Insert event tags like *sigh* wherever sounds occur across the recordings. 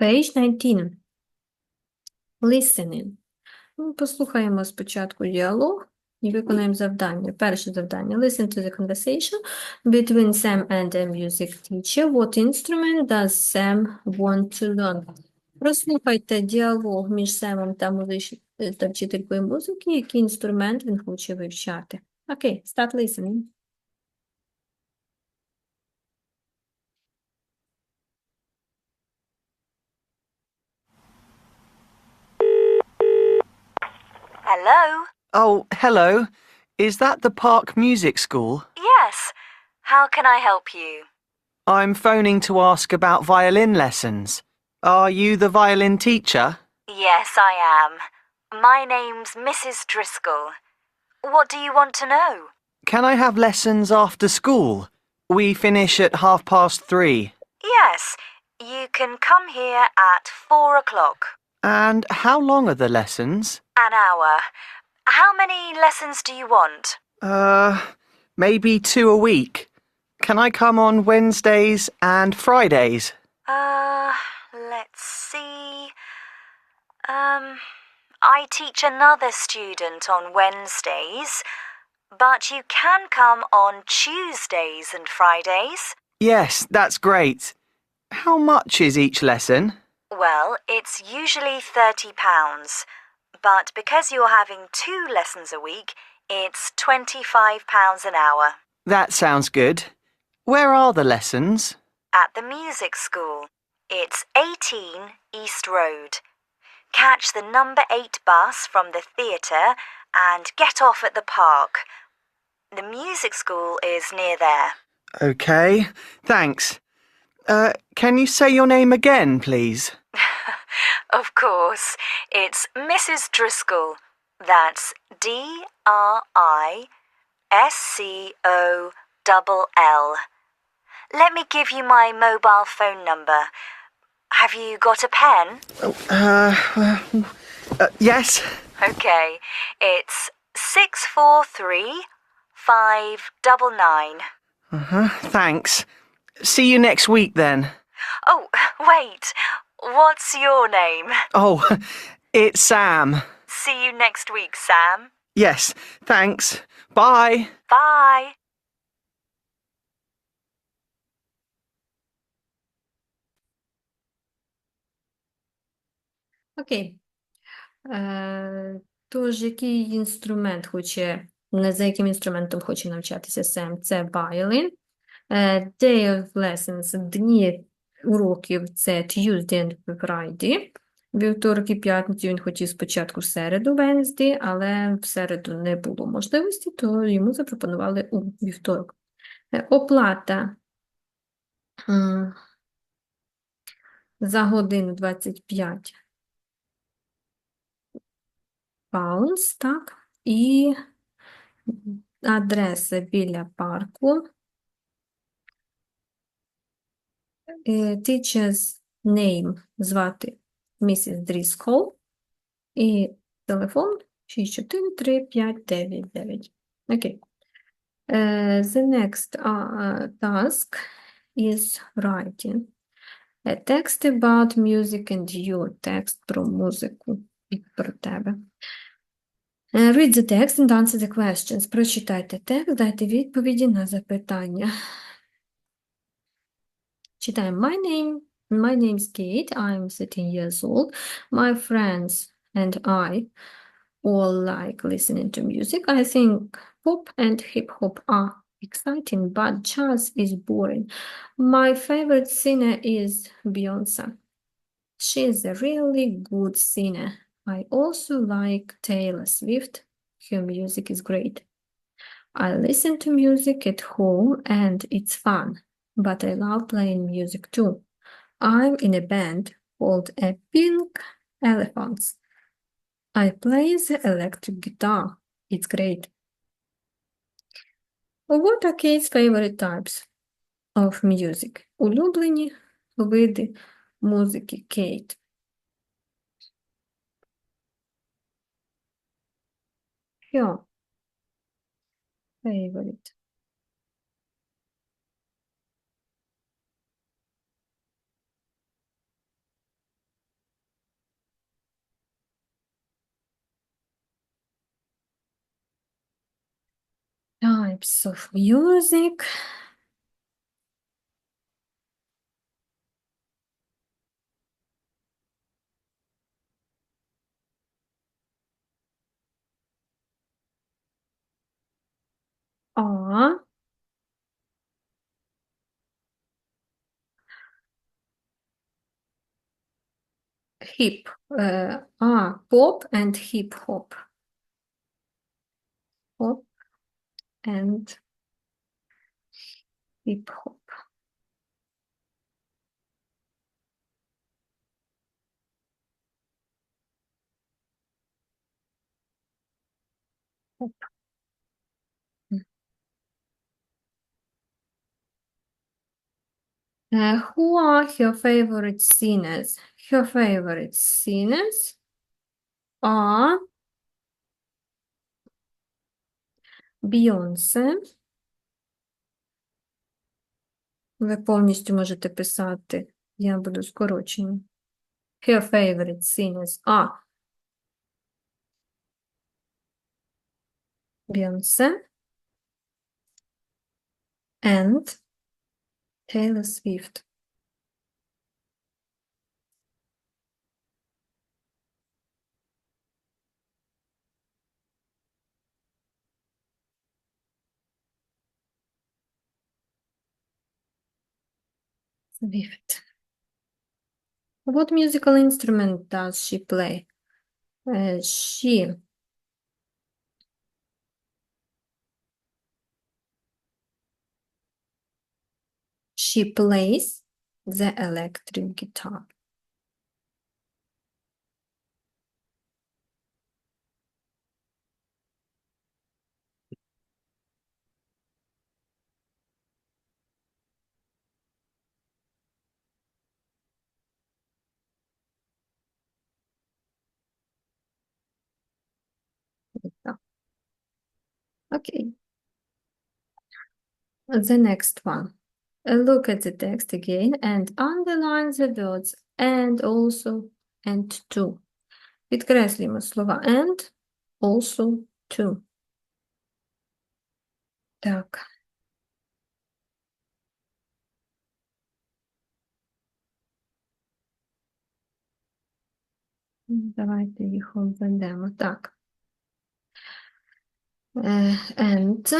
Page 19. Listening. Ну, Послухаємо спочатку діалог і виконаємо завдання. Перше завдання. Listen to the conversation between Sam and a music teacher. What instrument does Sam want to learn? Прослухайте діалог між Семом та, музич... е, та вчителькою музики, який інструмент він хоче вивчати. Окей, start listening. Hello? Oh, hello. Is that the Park Music School? Yes. How can I help you? I'm phoning to ask about violin lessons. Are you the violin teacher? Yes, I am. My name's Mrs. Driscoll. What do you want to know? Can I have lessons after school? We finish at half past three. Yes, you can come here at four o'clock. And how long are the lessons? An hour. How many lessons do you want? Uh, maybe two a week. Can I come on Wednesdays and Fridays? Uh, let's see. Um, I teach another student on Wednesdays, but you can come on Tuesdays and Fridays. Yes, that's great. How much is each lesson? Well, it's usually £30, but because you're having two lessons a week, it's £25 an hour. That sounds good. Where are the lessons? At the music school, it's 18 East Road. Catch the number 8 bus from the theatre and get off at the park. The music school is near there. Okay, thanks. Uh, can you say your name again, please? Of course, it's Mrs. Driscoll. That's D R I S C O double L. Let me give you my mobile phone number. Have you got a pen? Uh, uh, yes. Okay, it's six four three five double nine. Uh-huh, thanks. See you next week then. Oh, *laughs* wait. What's your name? Oh, it's Sam. See you next week, Sam. Yes, thanks. Bye. Bye. Окей. Е, тож, який інструмент хоче, за яким інструментом хоче навчатися Сем? Це violin. Е, day of lessons, дні уроків це Tuesday and Friday. Вівторок і п'ятницю він хотів спочатку в середу, Wednesday, але в середу не було можливості, то йому запропонували у вівторок. Е, Оплата за годину 25 pounds, так, і адреса біля парку. Е, Teacher's name звати місіс Дріскол і телефон 6435999. Окей. Е, The next task is writing a text about music and you. Текст про музику і про тебе. Е, Read the text and answer the questions. Прочитайте текст, дайте відповіді на запитання. Читаємо. My name, my name's Kate. I'm 13 years old. My friends and I all like listening to music. I think pop and hip hop are exciting, but jazz is boring. My favorite singer is Beyonce. She's a really good singer. I also like Taylor Swift. Her music is great. I listen to music at home and it's fun, but I love playing music too. I'm in a band called a Pink Elephants. I play the electric guitar. It's great. What are Kate's favorite types of music? Улюблені види музики Кейт. Що? Favorite. Types of music. are hip uh, are pop and hip hop. Pop and hip hop. Pop. Mm. Uh, who are her favorite singers? Her favorite singers are Beyoncé. Ви повністю можете писати, я буду скороченням. Her favorite singers are Beyoncé and Taylor Swift. Swift. What musical instrument does she play? Uh, she she plays the electric guitar. Guitar. Okay. The next one. Uh, Look at the text again and underline the words and also and to. Підкреслюємо слова and, also, to. Так. Давайте їх обведемо. Так. Е, And.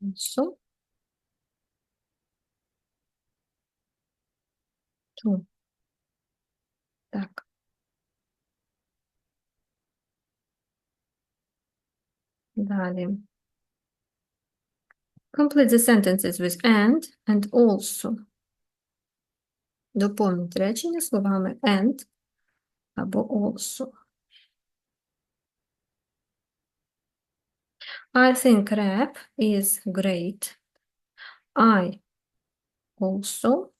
Also. To. Так. Далі. Complete the sentences with and and also. Доповніть речення словами and або also. I think rap is great. I also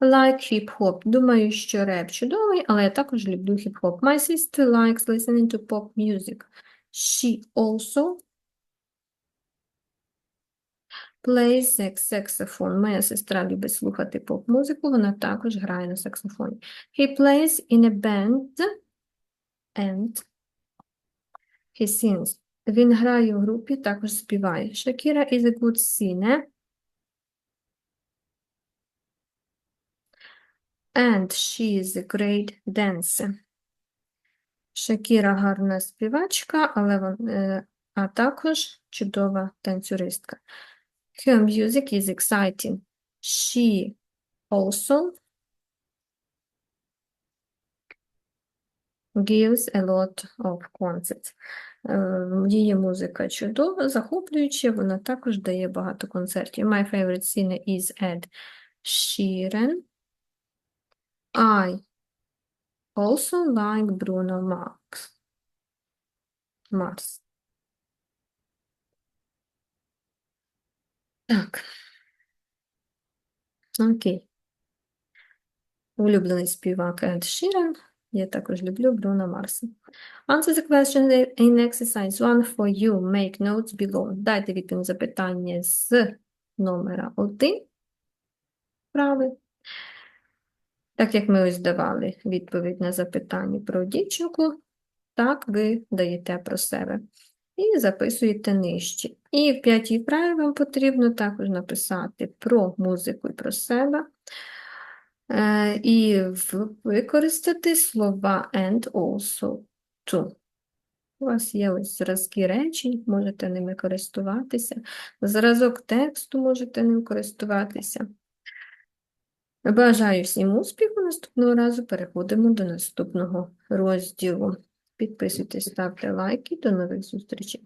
like hip-hop. Думаю, що реп чудовий, але я також люблю хіп-хоп. My sister likes listening to pop music. She also plays saxophone. Моя сестра любить слухати поп-музику, вона також грає на саксофоні. He plays in a band and he sings. Він грає у групі, також співає. Shakira is a good singer. And she is a great dancer. Шакіра гарна співачка, але вон, е, а також чудова танцюристка. Her music is exciting. She also gives a lot of concerts. Е, Її музика чудова, захоплююча, вона також дає багато концертів. My favorite singer is Ed Sheeran. I also like Bruno Mars. Mars. Так. Окей. Улюблений співак Ед Шірен. Я також люблю Бруно Марса. Answer the question in exercise one for you. Make notes below. Дайте відповідь на запитання з номера 1. Вправи. Так як ми ось давали відповідь на запитання про дівчинку, так ви даєте про себе. І записуєте нижче. І в п'ятій вправі вам потрібно також написати про музику і про себе. Е, І використати слова and also to. У вас є ось зразки речень, можете ними користуватися. Зразок тексту можете ним користуватися. Бажаю всім успіху. Наступного разу переходимо до наступного розділу. Підписуйтесь, ставте лайки. До нових зустрічей.